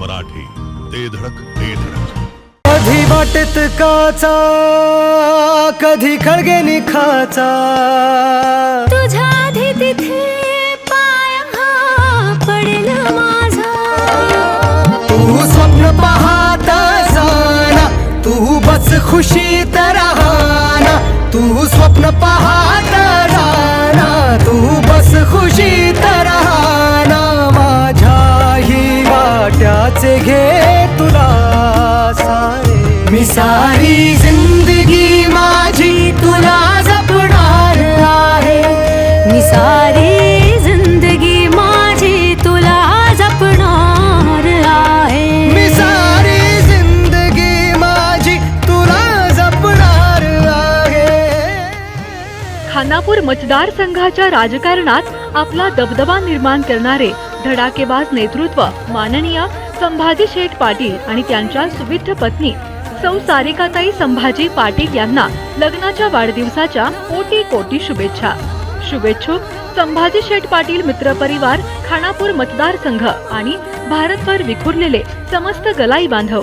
मराठी ते धडक ते धडक. कधी वाटेत काचा कधी खळगे निखाचा तुझ्या आधी तिथे पाय हा पडेल माझा. तू स्वप्न पाहत जाना तू बस खुशीत राहना. तू स्वप्न पाहत जाना तू बस खुशीत सोलापूर मतदारसंघाच्या राजकारणात आपला दबदबा निर्माण करणारे धडाकेबाज नेतृत्व माननीय संभाजी शेठ पाटील आणि त्यांच्या सुविध पत्नी सौ सारिकाताई संभाजी पाटील यांना लग्नाच्या वाढदिवसाच्या कोटी कोटी शुभेच्छा. शुभेच्छुक संभाजी शेठ पाटील मित्रपरिवार खानापूर मतदारसंघ आणि भारतभर विखुरलेले समस्त गलाई बांधव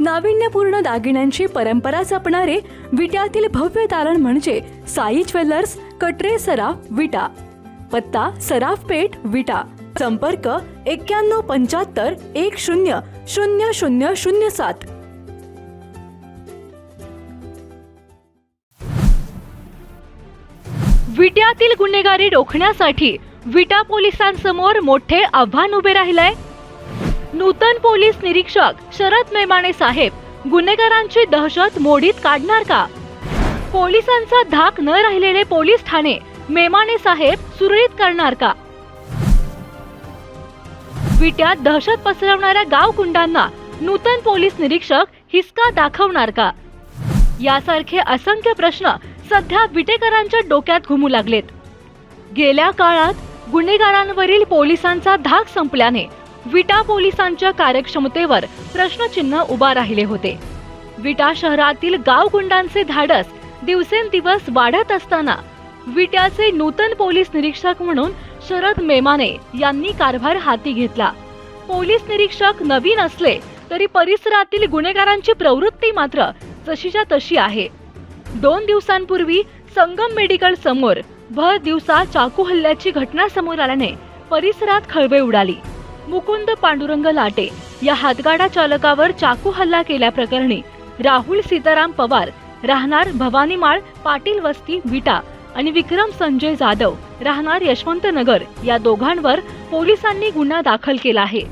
नाविन्यपूर्ण दागिन्यांची परंपरा जपणारे विट्यातील भव्य तारण म्हणजे साई ज्वेलर्स कटरे सराफ विटा पत्ता सराफ पेठ विटा संपर्क एक्क्याण्णव पंच्याहत्तर एक शून्य शून्य शून्य शून्य सात. विट्यातील गुन्हेगारी रोखण्यासाठी विटा पोलिसांसमोर मोठे आव्हान उभे राहिलंय. नूतन पोलीस निरीक्षक शरद मेमाणे साहेब गुन्हेगारांची दहशत मोडीत काढणार का? पोलिसांचा धाक न राहिलेले पोलीस ठाणे मेमाणे साहेब सुरळीत करणार का? विट्यात दहशत पसरवणाऱ्या गाव गुंडांना नूतन पोलीस निरीक्षक हिसका दाखवणार का? यासारखे असंख्य प्रश्न सध्या विटेकरांच्या डोक्यात घुमू लागलेत. गेल्या काळात गुन्हेगारांवरील पोलिसांचा धाक संपल्याने विटा पोलिसांच्या कार्यक्षमतेवर प्रश्नचिन्ह उभा राहिले होते. विटा शहरातील गाव गुंडांचे धाडस दिवसेंदिवस वाढत असताना विट्याचे नूतन पोलीस निरीक्षक म्हणून शरद मेमाने यांनी कारभार हाती घेतला. पोलीस निरीक्षक नवीन असले तरी परिसरातील गुन्हेगारांची प्रवृत्ती मात्र जशीच्या तशी आहे. दोन दिवसांपूर्वी संगम मेडिकल समोर भर दिवसा चाकू हल्ल्याची घटना समोर आल्याने परिसरात खळबळ उडाली. मुकुंद पांडुरंग लाटे या हातगाडा चालकावर चाकू हल्ला केल्याप्रकरणी राहुल सीताराम पवार राहणार भवानीमाळ पाटील वस्ती विटा आणि विक्रम संजय जाधव राहणार यशवंत नगर या दोघांवर पोलिसांनी गुन्हा दाखल केला आहे.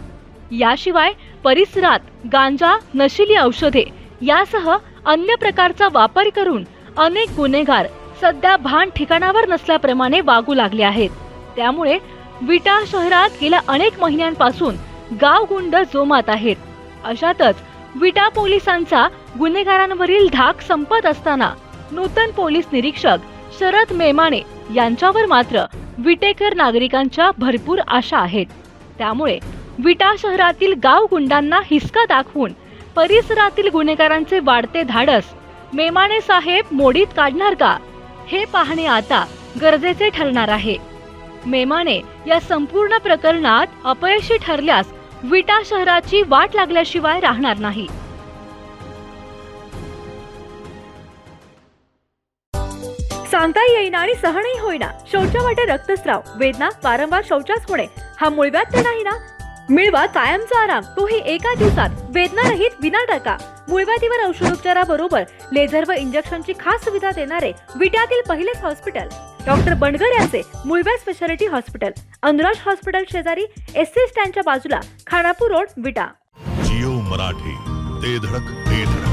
याशिवाय परिसरात गांजा नशिली औषधे यासह अन्य प्रकारचा वापर करून अनेक गुन्हेगार सध्या भान ठिकाणावर नसल्याप्रमाणे वागू लागले आहेत. त्यामुळे विटा शहरात गेल्या अनेक महिन्यांपासून गाव गुंड जोमात आहेत. अशातच विटा पोलिसांचा गुन्हेगारांवरील धाक संपत असताना नूतन पोलीस निरीक्षक शरद मेमाणे यांच्यावर मात्र विटेकर नागरिकांच्या भरपूर आशा आहेत. त्यामुळे विटा शहरातील गाव गुंडांना हिसका दाखवून परिसरातील गुन्हेगारांचे वाढते धाडस मेमाणे साहेब मोडीत काढणार का हे पाहणे आता गरजेचे ठरणार आहे. मेमाने या संपूर्ण प्रकरणात अपयशी ठरल्यास विटा शहराची वाट लागल्याशिवाय राहणार नाही. सांगता येईना आणि सहनही होईना. शौचा वाटे रक्तस्राव. वेदना वारंवार शौचास होणे हा मुळव्याध तर नाही ना? मिळवा कायमचा आराम. तोही एका दिवसात. वेदना रहित विना टाका मुळव्याधीवर औषधोपचाराबरोबर लेझर व इंजेक्शनची खास सुविधा देणारे विट्यातील पहिलेच हॉस्पिटल. डॉक्टर बंडगर यांचे मुळव्या स्पेशालिटी हॉस्पिटल अनुराज हॉस्पिटल शेजारी एस सी स्टँडच्या बाजूला खानापूर रोड विटा. जिओ मराठी ते धडक ते धडक.